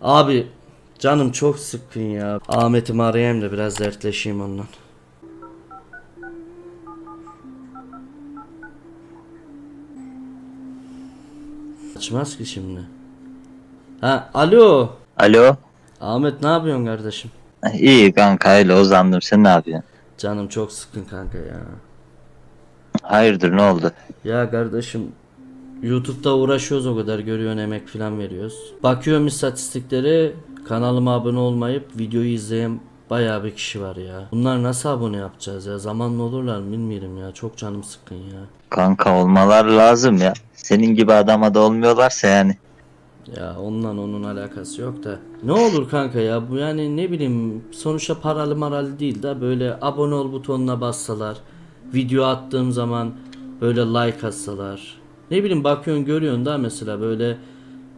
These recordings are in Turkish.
Abi canım çok sıkkın ya. Ahmet'imi arayayım da biraz dertleşeyim ondan. Açmaz ki şimdi. Ha alo. Alo. Ahmet ne yapıyorsun kardeşim? İyi kanka öyle uzandım. Sen ne yapıyorsun? Canım çok sıkkın kanka ya. Hayırdır ne oldu? Ya kardeşim YouTube'da uğraşıyoruz o kadar görüyorsun emek falan veriyoruz. Bakıyorum istatistikleri kanalıma abone olmayıp videoyu izleyen bayağı bir kişi var ya. Bunlar nasıl abone yapacağız ya? Zamanla olurlar mı bilmiyorum ya. Çok canım sıkkın ya. Kanka olmalar lazım ya. Senin gibi adama da olmuyorlarsa yani. Ya ondan onun alakası yok da. Ne olur kanka ya bu yani ne bileyim sonuçta paralı maralı değil de böyle abone ol butonuna bassalar. Video attığım zaman böyle like atsalar. Ne bileyim bakıyorsun görüyorsun da mesela böyle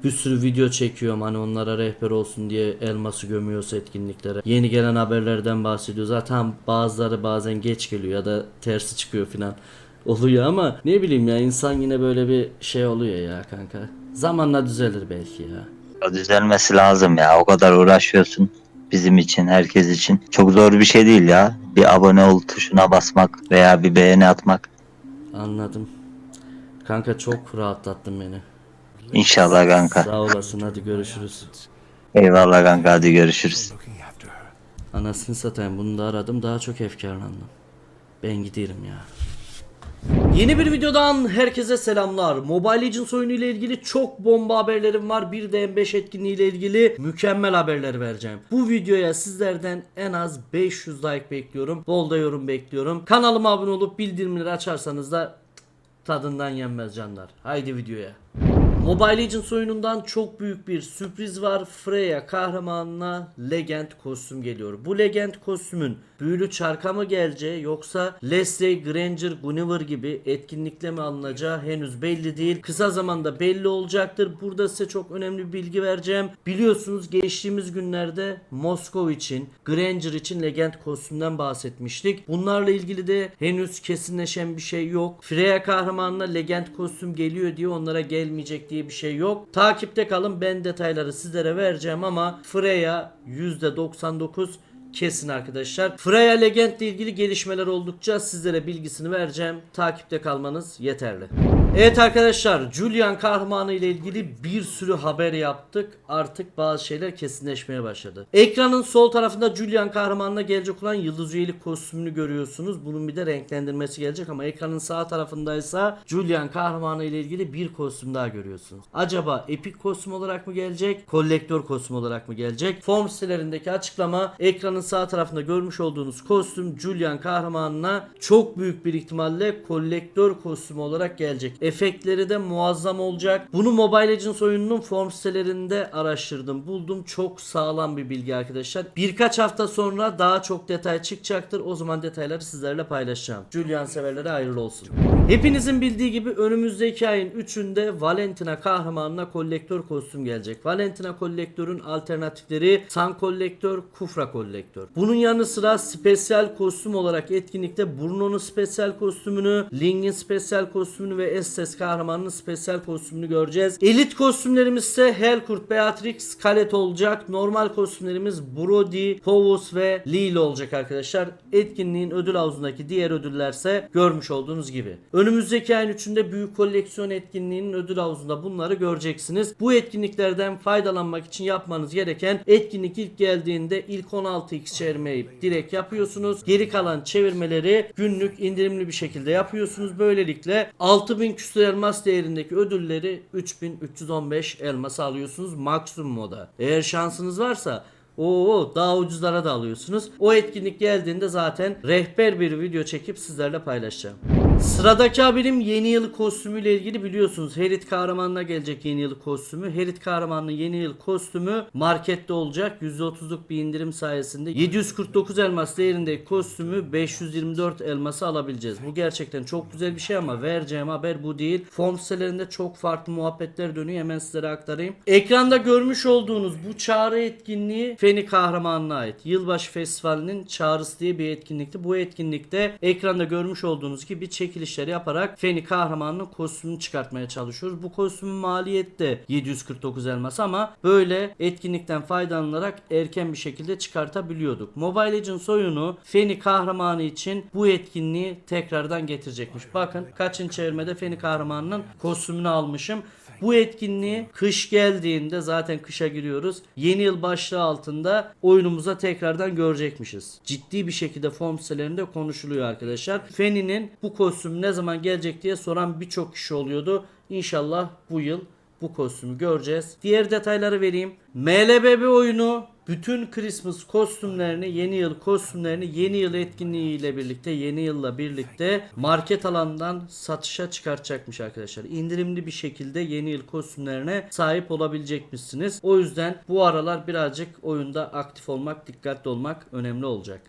bir sürü video çekiyorum hani onlara rehber olsun diye elması gömüyoruz etkinliklere. Yeni gelen haberlerden bahsediyor. Zaten bazıları bazen geç geliyor ya da tersi çıkıyor filan oluyor ama ne bileyim ya insan yine böyle bir şey oluyor ya kanka. Zamanla düzelir belki ya. O düzelmesi lazım ya. O kadar uğraşıyorsun. Bizim için, herkes için. Çok zor bir şey değil ya. Bir abone ol tuşuna basmak veya bir beğeni atmak. Anladım. Kanka çok rahatlattın beni. İnşallah kanka. Sağ olasın hadi görüşürüz. Eyvallah kanka hadi görüşürüz. Anasını satayım bunu da aradım daha çok efkarlandım. Ben giderim ya. Yeni bir videodan herkese selamlar. Mobile Legends oyunu ile ilgili çok bomba haberlerim var. Bir de M5 etkinliği ile ilgili mükemmel haberler vereceğim. Bu videoya sizlerden en az 500 like bekliyorum. Bol da yorum bekliyorum. Kanalıma abone olup bildirimleri açarsanız da tadından yenmez canlar. Haydi videoya. Mobile Legends oyunundan çok büyük bir sürpriz var. Freya kahramanına Legend kostüm geliyor. Bu Legend kostümün büyülü çarka mı geleceği yoksa Leslie Granger Guinevere gibi etkinlikle mi alınacağı henüz belli değil. Kısa zamanda belli olacaktır. Burada size çok önemli bir bilgi vereceğim. Biliyorsunuz geçtiğimiz günlerde Moskov için, Granger için Legend kostümden bahsetmiştik. Bunlarla ilgili de henüz kesinleşen bir şey yok. Freya kahramanına Legend kostüm geliyor diye onlara gelmeyecek diye bir şey yok. Takipte kalın ben detayları sizlere vereceğim ama Freya %99 kesin arkadaşlar. Freya Legend ile ilgili gelişmeler oldukça sizlere bilgisini vereceğim. Takipte kalmanız yeterli. Evet arkadaşlar Julian kahramanı ile ilgili bir sürü haber yaptık. Artık bazı şeyler kesinleşmeye başladı. Ekranın sol tarafında Julian kahramanına gelecek olan yıldız üyelik kostümünü görüyorsunuz. Bunun bir de renklendirmesi gelecek ama ekranın sağ tarafındaysa Julian kahramanı ile ilgili bir kostüm daha görüyorsunuz. Acaba epik kostüm olarak mı gelecek? Kolektör kostüm olarak mı gelecek? Form sitelerindeki açıklama ekranın sağ tarafında görmüş olduğunuz kostüm Julian kahramanına çok büyük bir ihtimalle kolektör kostümü olarak gelecek. Efektleri de muazzam olacak. Bunu Mobile Legends oyununun form sitelerinde araştırdım. Buldum. Çok sağlam bir bilgi arkadaşlar. Birkaç hafta sonra daha çok detay çıkacaktır. O zaman detayları sizlerle paylaşacağım. Julian severlere hayırlı olsun. Hepinizin bildiği gibi önümüzdeki ayın 3'ünde Valentina kahramanına kolektör kostüm gelecek. Valentina kolektörün alternatifleri Sun kolektör, Kufra kolektör. Bunun yanı sıra spesiyel kostüm olarak etkinlikte Bruno'nun spesiyel kostümünü, Ling'in spesiyel kostümünü ve Estes kahramanının spesiyel kostümünü göreceğiz. Elit kostümlerimiz ise Helkurt, Beatrix, Scarlet olacak. Normal kostümlerimiz Brody, Povus ve Lil olacak arkadaşlar. Etkinliğin ödül havuzundaki diğer ödüllerse görmüş olduğunuz gibi. Önümüzdeki ayın 3'ünde büyük koleksiyon etkinliğinin ödül havuzunda bunları göreceksiniz. Bu etkinliklerden faydalanmak için yapmanız gereken etkinlik ilk geldiğinde ilk 16x çevirmeyi direkt yapıyorsunuz. Geri kalan çevirmeleri günlük indirimli bir şekilde yapıyorsunuz. Böylelikle 6000 küsur elmas değerindeki ödülleri 3315 elmas alıyorsunuz maksimum moda. Eğer şansınız varsa Oo daha ucuzlara da alıyorsunuz. O etkinlik geldiğinde zaten rehber bir video çekip sizlerle paylaşacağım. Sıradaki haberim yeni yıl kostümüyle ilgili biliyorsunuz. Herit kahramanına gelecek yeni yıl kostümü. Herit kahramanının yeni yıl kostümü markette olacak. %30'luk bir indirim sayesinde 749 elmas değerindeki kostümü 524 elması alabileceğiz. Bu gerçekten çok güzel bir şey ama vereceğim haber bu değil. Form sitelerinde çok farklı muhabbetler dönüyor. Hemen sizlere aktarayım. Ekranda görmüş olduğunuz bu çağrı etkinliği Feni kahramanına ait. Yılbaşı Festivali'nin çağrısı diye bir etkinlikti. Bu etkinlikte ekranda görmüş olduğunuz gibi çekim çekilişler yaparak Feni kahramanının kostümünü çıkartmaya çalışıyoruz. Bu kostümün maliyeti de 749 elmas ama böyle etkinlikten faydalanarak erken bir şekilde çıkartabiliyorduk. Mobile Legends oyunu Feni kahramanı için bu etkinliği tekrardan getirecekmiş. Bakın kaçıncı çevirmede Feni kahramanının kostümünü almışım. Bu etkinliği kış geldiğinde zaten kışa giriyoruz. Yeni yıl başlığı altında oyunumuza tekrardan görecekmişiz. Ciddi bir şekilde form sitelerinde konuşuluyor arkadaşlar. Feni'nin bu kostüm ne zaman gelecek diye soran birçok kişi oluyordu. İnşallah bu yıl bu kostümü göreceğiz. Diğer detayları vereyim. MLBB oyunu bütün Christmas kostümlerini, yeni yıl kostümlerini yeni yıl etkinliğiyle birlikte, yeni yılla birlikte market alanından satışa çıkartacakmış arkadaşlar. İndirimli bir şekilde yeni yıl kostümlerine sahip olabilecekmişsiniz. O yüzden bu aralar birazcık oyunda aktif olmak, dikkatli olmak önemli olacak.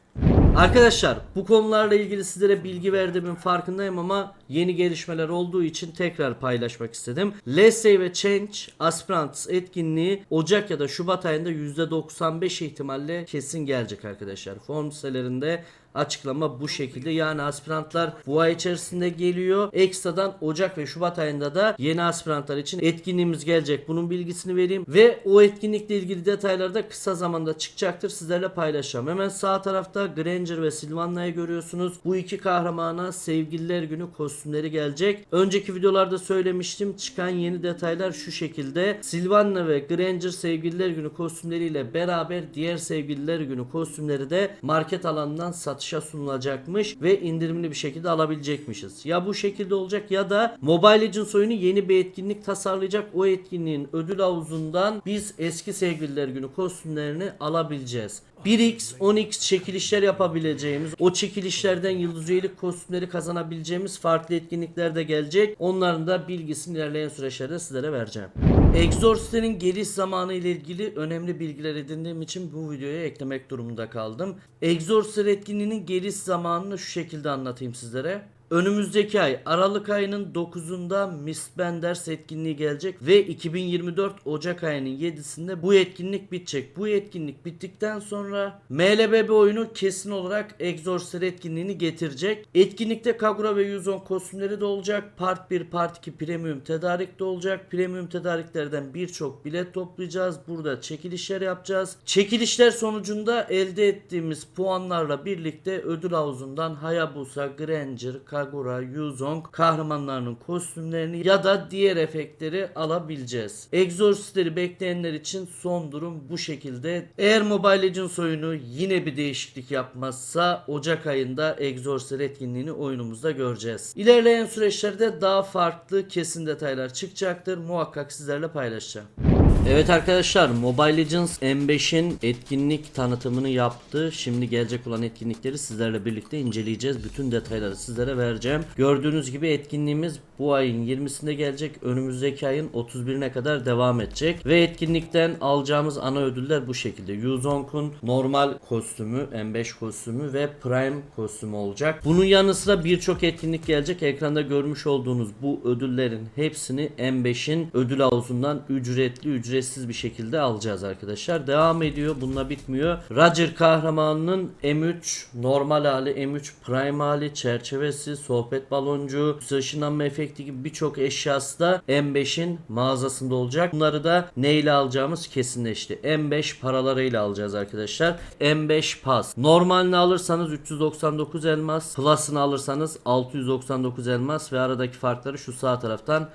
Arkadaşlar bu konularla ilgili sizlere bilgi verdiğimin farkındayım ama yeni gelişmeler olduğu için tekrar paylaşmak istedim. Say ve Change Aspirants etkinliği Ocak ya da Şubat ayında %95 ihtimalle kesin gelecek arkadaşlar. Form sitelerinde açıklama bu şekilde. Yani aspirantlar bu ay içerisinde geliyor. Ekstradan Ocak ve Şubat ayında da yeni aspirantlar için etkinliğimiz gelecek. Bunun bilgisini vereyim. Ve o etkinlikle ilgili detayları da kısa zamanda çıkacaktır. Sizlerle paylaşacağım. Hemen sağ tarafta Granger ve Sylvana'yı görüyorsunuz. Bu iki kahramana sevgililer günü kostümleri gelecek. Önceki videolarda söylemiştim. Çıkan yeni detaylar şu şekilde. Sylvana ve Granger sevgililer günü kostümleriyle beraber diğer sevgililer günü kostümleri de market alanından satışa sunulacakmış ve indirimli bir şekilde alabilecekmişiz. Ya bu şekilde olacak ya da Mobile Legends oyunu yeni bir etkinlik tasarlayacak. O etkinliğin ödül havuzundan biz eski sevgililer günü kostümlerini alabileceğiz. 1x, 10x çekilişler yapabileceğimiz, o çekilişlerden yıldız üyelik kostümleri kazanabileceğimiz farklı etkinlikler de gelecek. Onların da bilgisini ilerleyen süreçlerde sizlere vereceğim. Exorcist'in geliş zamanı ile ilgili önemli bilgiler edindiğim için bu videoya eklemek durumunda kaldım. Exorcist etkinliğinin geliş zamanını şu şekilde anlatayım sizlere. Önümüzdeki ay Aralık ayının 9'unda Miss Benders etkinliği gelecek ve 2024 Ocak ayının 7'sinde bu etkinlik bitecek. Bu etkinlik bittikten sonra MLBB oyunu kesin olarak Exorcist etkinliğini getirecek. Etkinlikte Kagura ve Yuzon kostümleri de olacak. Part 1, Part 2 Premium tedarik de olacak. Premium tedariklerden birçok bilet toplayacağız. Burada çekilişler yapacağız. Çekilişler sonucunda elde ettiğimiz puanlarla birlikte ödül havuzundan Hayabusa, Granger, Kagura, Yuzong kahramanlarının kostümlerini ya da diğer efektleri alabileceğiz. Exorcistleri bekleyenler için son durum bu şekilde. Eğer Mobile Legends oyunu yine bir değişiklik yapmazsa Ocak ayında Exorcist etkinliğini oyunumuzda göreceğiz. İlerleyen süreçlerde daha farklı kesin detaylar çıkacaktır. Muhakkak sizlerle paylaşacağım. Evet arkadaşlar Mobile Legends M5'in etkinlik tanıtımını yaptı. Şimdi gelecek olan etkinlikleri sizlerle birlikte inceleyeceğiz. Bütün detayları sizlere vereceğim. Gördüğünüz gibi etkinliğimiz bu ayın 20'sinde gelecek. Önümüzdeki ayın 31'ine kadar devam edecek. Ve etkinlikten alacağımız ana ödüller bu şekilde. Yuzong'un normal kostümü, M5 kostümü ve Prime kostümü olacak. Bunun yanı sıra birçok etkinlik gelecek. Ekranda görmüş olduğunuz bu ödüllerin hepsini M5'in ödül havuzundan ücretli ücretsiz bir şekilde alacağız arkadaşlar. Devam ediyor. Bununla bitmiyor. Roger kahramanının M3 normal hali, M3 Prime hali, çerçevesi, sohbet baloncuğu, ışınlanma efekti gibi birçok eşyası da M5'in mağazasında olacak. Bunları da neyle alacağımız kesinleşti. M5 paralarıyla alacağız arkadaşlar. M5 Pass. Normalini alırsanız 399 elmas. Plus'ını alırsanız 699 elmas ve aradaki farkları şu sağ taraftan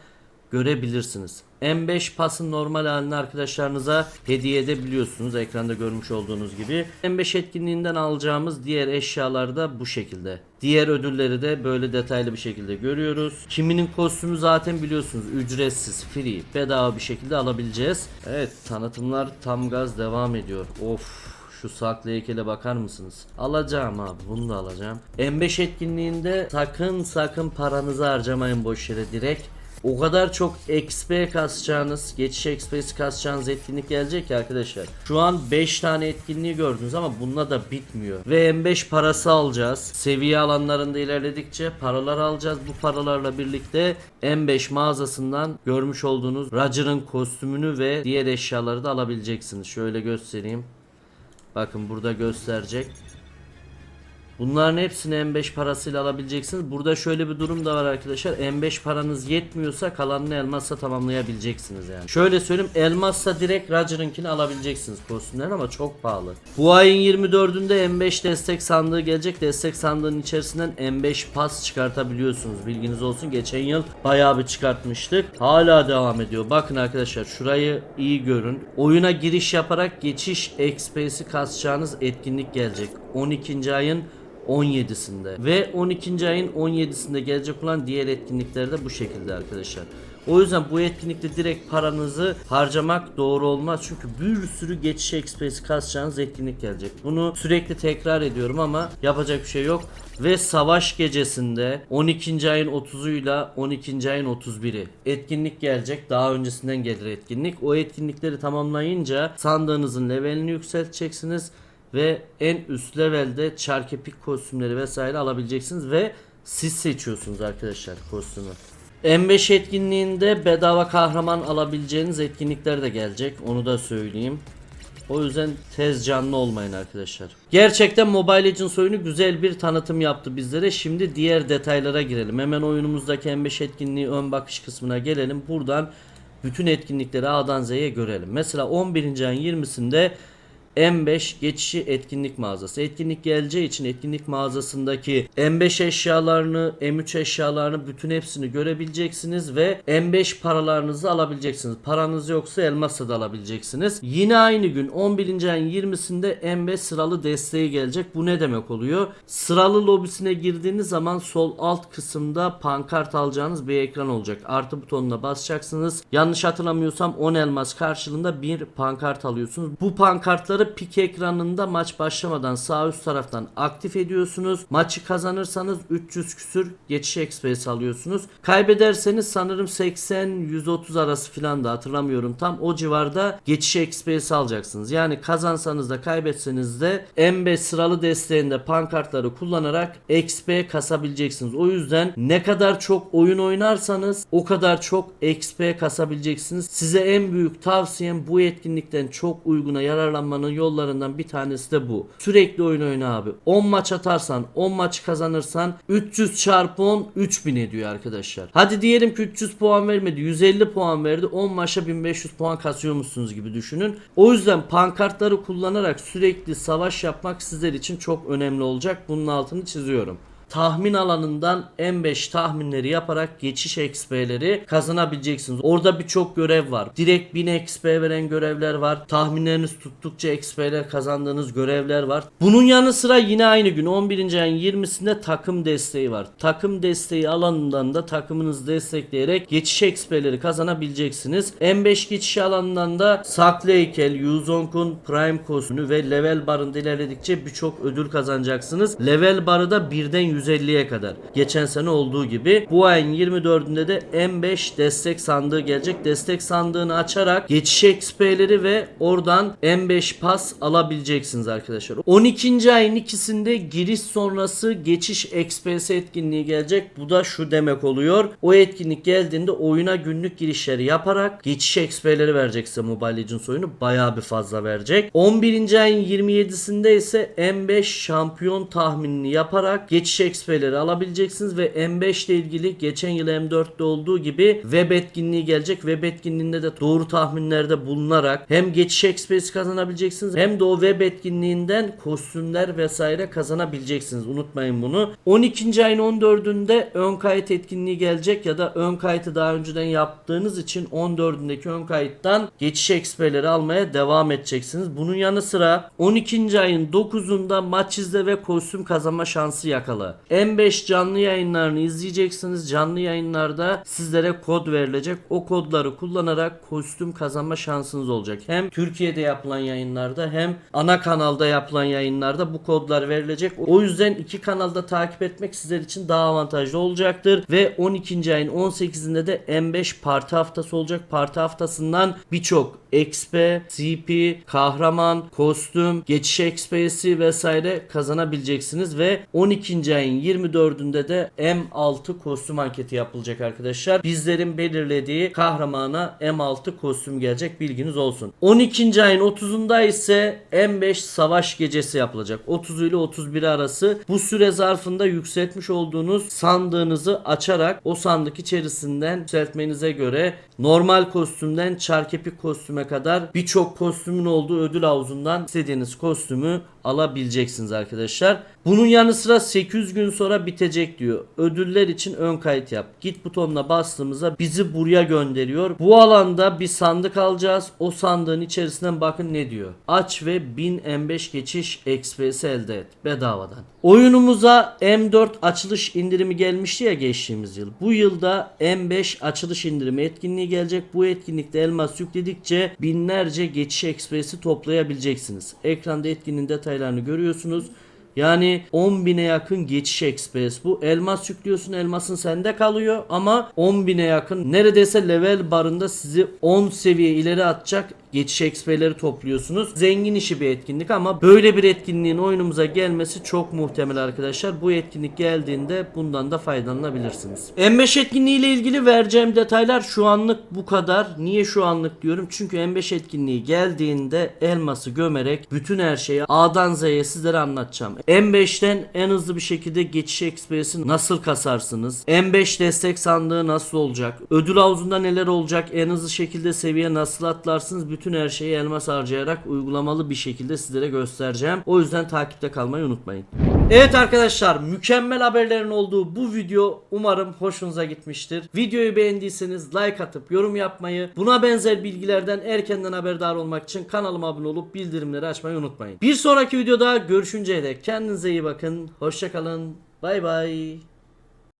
görebilirsiniz. M5 pasın normal halini arkadaşlarınıza hediye edebiliyorsunuz. Ekranda görmüş olduğunuz gibi. M5 etkinliğinden alacağımız diğer eşyalar da bu şekilde. Diğer ödülleri de böyle detaylı bir şekilde görüyoruz. Kiminin kostümü zaten biliyorsunuz ücretsiz, free, bedava bir şekilde alabileceğiz. Evet tanıtımlar tam gaz devam ediyor. Of şu saklı heykele bakar mısınız? Alacağım abi bunu da alacağım. M5 etkinliğinde sakın sakın paranızı harcamayın boş yere direkt. O kadar çok XP kasacağınız, geçiş XP'si kasacağınız etkinlik gelecek ki arkadaşlar. Şu an 5 tane etkinliği gördünüz ama bununla da bitmiyor. Ve M5 parası alacağız. Seviye alanlarında ilerledikçe paralar alacağız. Bu paralarla birlikte M5 mağazasından görmüş olduğunuz Roger'ın kostümünü ve diğer eşyaları da alabileceksiniz. Şöyle göstereyim. Bakın burada gösterecek. Bunların hepsini M5 parasıyla alabileceksiniz. Burada şöyle bir durum da var arkadaşlar. M5 paranız yetmiyorsa kalanını elmasla tamamlayabileceksiniz yani. Şöyle söyleyeyim elmasla direkt Roger'ınkini alabileceksiniz kostümler ama çok pahalı. Bu ayın 24'ünde M5 destek sandığı gelecek. Destek sandığının içerisinden M5 pas çıkartabiliyorsunuz. Bilginiz olsun. Geçen yıl bayağı bir çıkartmıştık. Hala devam ediyor. Bakın arkadaşlar şurayı iyi görün. Oyuna giriş yaparak geçiş XP'si kasacağınız etkinlik gelecek. 12. ayın 17'sinde ve 12. ayın 17'sinde gelecek olan diğer etkinlikler de bu şekilde arkadaşlar. O yüzden bu etkinlikte direkt paranızı harcamak doğru olmaz. Çünkü bir sürü geçiş XP'si kasacağınız etkinlik gelecek. Bunu sürekli tekrar ediyorum ama yapacak bir şey yok. Ve savaş gecesinde 12. ayın 30'uyla 12. ayın 31'i etkinlik gelecek. Daha öncesinden gelir etkinlik. O etkinlikleri tamamlayınca sandığınızın levelini yükselteceksiniz ve en üst levelde çarkepik kostümleri vesaire alabileceksiniz ve siz seçiyorsunuz arkadaşlar kostümü. M5 etkinliğinde bedava kahraman alabileceğiniz etkinlikler de gelecek. Onu da söyleyeyim. O yüzden tez canlı olmayın arkadaşlar. Gerçekten Mobile Legends oyunu güzel bir tanıtım yaptı bizlere. Şimdi diğer detaylara girelim. Hemen oyunumuzdaki M5 etkinliği ön bakış kısmına gelelim. Buradan bütün etkinlikleri A'dan Z'ye görelim. Mesela 11. ayın 20'sinde M5 geçişi etkinlik mağazası. Etkinlik geleceği için etkinlik mağazasındaki M5 eşyalarını, M3 eşyalarını bütün hepsini görebileceksiniz ve M5 paralarınızı alabileceksiniz. Paranız yoksa elmasla da alabileceksiniz. Yine aynı gün 11. ayın 20'sinde M5 sıralı desteği gelecek. Bu ne demek oluyor? Sıralı lobisine girdiğiniz zaman sol alt kısımda pankart alacağınız bir ekran olacak. Artı butonuna basacaksınız. Yanlış hatırlamıyorsam 10 elmas karşılığında bir pankart alıyorsunuz. Bu pankartları pik ekranında maç başlamadan sağ üst taraftan aktif ediyorsunuz. Maçı kazanırsanız 300 küsür geçiş XP'si alıyorsunuz. Kaybederseniz sanırım 80-130 arası filan da hatırlamıyorum tam o civarda geçiş XP'si alacaksınız. Yani kazansanız da kaybetseniz de M5 sıralı desteğinde pankartları kullanarak XP kasabileceksiniz. O yüzden ne kadar çok oyun oynarsanız o kadar çok XP kasabileceksiniz. Size en büyük tavsiyem bu etkinlikten çok uyguna yararlanmanın yollarından bir tanesi de bu. Sürekli oyun oyna abi. 10 maç atarsan 10 maç kazanırsan 300 çarpı 10 3000 ediyor arkadaşlar. Hadi diyelim ki 300 puan vermedi 150 puan verdi 10 maça 1500 puan kasıyormuşsunuz gibi düşünün. O yüzden pankartları kullanarak sürekli savaş yapmak sizler için çok önemli olacak. Bunun altını çiziyorum tahmin alanından M5 tahminleri yaparak geçiş XP'leri kazanabileceksiniz. Orada birçok görev var. Direkt 1000 XP veren görevler var. Tahminleriniz tuttukça XP'ler kazandığınız görevler var. Bunun yanı sıra yine aynı gün 11. ayın 20'sinde takım desteği var. Takım desteği alanından da takımınızı destekleyerek geçiş XP'leri kazanabileceksiniz. M5 geçiş alanından da saklı heykel, Yuzonk'un prime kostümü ve level barında ilerledikçe birçok ödül kazanacaksınız. Level barı da birden 150'ye kadar. Geçen sene olduğu gibi. Bu ayın 24'ünde de M5 destek sandığı gelecek. Destek sandığını açarak geçiş XP'leri ve oradan M5 pas alabileceksiniz arkadaşlar. 12. ayın ikisinde giriş sonrası geçiş XP'si etkinliği gelecek. Bu da şu demek oluyor. O etkinlik geldiğinde oyuna günlük girişleri yaparak geçiş XP'leri verecek size Mobile Legends oyunu. Bayağı bir fazla verecek. 11. ayın 27'sinde ise M5 şampiyon tahminini yaparak geçiş XP'leri alabileceksiniz ve M5 ile ilgili geçen yıl M4'te olduğu gibi web etkinliği gelecek. Web etkinliğinde de doğru tahminlerde bulunarak hem geçiş XP'si kazanabileceksiniz hem de o web etkinliğinden kostümler vesaire kazanabileceksiniz. Unutmayın bunu. 12. ayın 14'ünde ön kayıt etkinliği gelecek ya da ön kayıtı daha önceden yaptığınız için 14'ündeki ön kayıttan geçiş XP'leri almaya devam edeceksiniz. Bunun yanı sıra 12. ayın 9'unda maç izle ve kostüm kazanma şansı yakala. M5 canlı yayınlarını izleyeceksiniz. Canlı yayınlarda sizlere kod verilecek. O kodları kullanarak kostüm kazanma şansınız olacak. Hem Türkiye'de yapılan yayınlarda hem ana kanalda yapılan yayınlarda bu kodlar verilecek. O yüzden iki kanalda takip etmek sizler için daha avantajlı olacaktır. Ve 12. ayın 18'inde de M5 parti haftası olacak. Parti haftasından birçok XP, CP, kahraman, kostüm, geçiş XP'si vesaire kazanabileceksiniz ve 12. ayın ayın 24'ünde de M6 kostüm anketi yapılacak arkadaşlar. Bizlerin belirlediği kahramana M6 kostüm gelecek bilginiz olsun. 12. ayın 30'unda ise M5 savaş gecesi yapılacak. 30 ile 31 arası. Bu süre zarfında yükseltmiş olduğunuz sandığınızı açarak o sandık içerisinden yükseltmenize göre normal kostümden çarkepik kostüme kadar birçok kostümün olduğu ödül havuzundan istediğiniz kostümü alabileceksiniz arkadaşlar. Bunun yanı sıra 800 gün sonra bitecek diyor. Ödüller için ön kayıt yap. Git butonuna bastığımızda bizi buraya gönderiyor. Bu alanda bir sandık alacağız. O sandığın içerisinden bakın ne diyor. Aç ve 1000 M5 geçiş XP'si elde et. Bedavadan. Oyunumuza M4 açılış indirimi gelmişti ya geçtiğimiz yıl. Bu yılda M5 açılış indirimi etkinliği gelecek. Bu etkinlikte elmas yükledikçe binlerce geçiş XP'si toplayabileceksiniz. Ekranda etkinliğin detaylarını görüyorsunuz. Yani 10 bine yakın geçiş express bu. Elmas yüklüyorsun elmasın sende kalıyor ama 10 bine yakın neredeyse level barında sizi 10 seviye ileri atacak geçiş XP'leri topluyorsunuz. Zengin işi bir etkinlik ama böyle bir etkinliğin oyunumuza gelmesi çok muhtemel arkadaşlar. Bu etkinlik geldiğinde bundan da faydalanabilirsiniz. M5 etkinliği ile ilgili vereceğim detaylar şu anlık bu kadar. Niye şu anlık diyorum? Çünkü M5 etkinliği geldiğinde elması gömerek bütün her şeyi A'dan Z'ye sizlere anlatacağım. M5'ten en hızlı bir şekilde geçiş ekspresi nasıl kasarsınız? M5 destek sandığı nasıl olacak? Ödül havuzunda neler olacak? En hızlı şekilde seviye nasıl atlarsınız? Bütün her şeyi elmas harcayarak uygulamalı bir şekilde sizlere göstereceğim. O yüzden takipte kalmayı unutmayın. Evet arkadaşlar mükemmel haberlerin olduğu bu video umarım hoşunuza gitmiştir. Videoyu beğendiyseniz like atıp yorum yapmayı, buna benzer bilgilerden erkenden haberdar olmak için kanalıma abone olup bildirimleri açmayı unutmayın. Bir sonraki videoda görüşünceye dek kendinize iyi bakın. Hoşçakalın. Bay bay.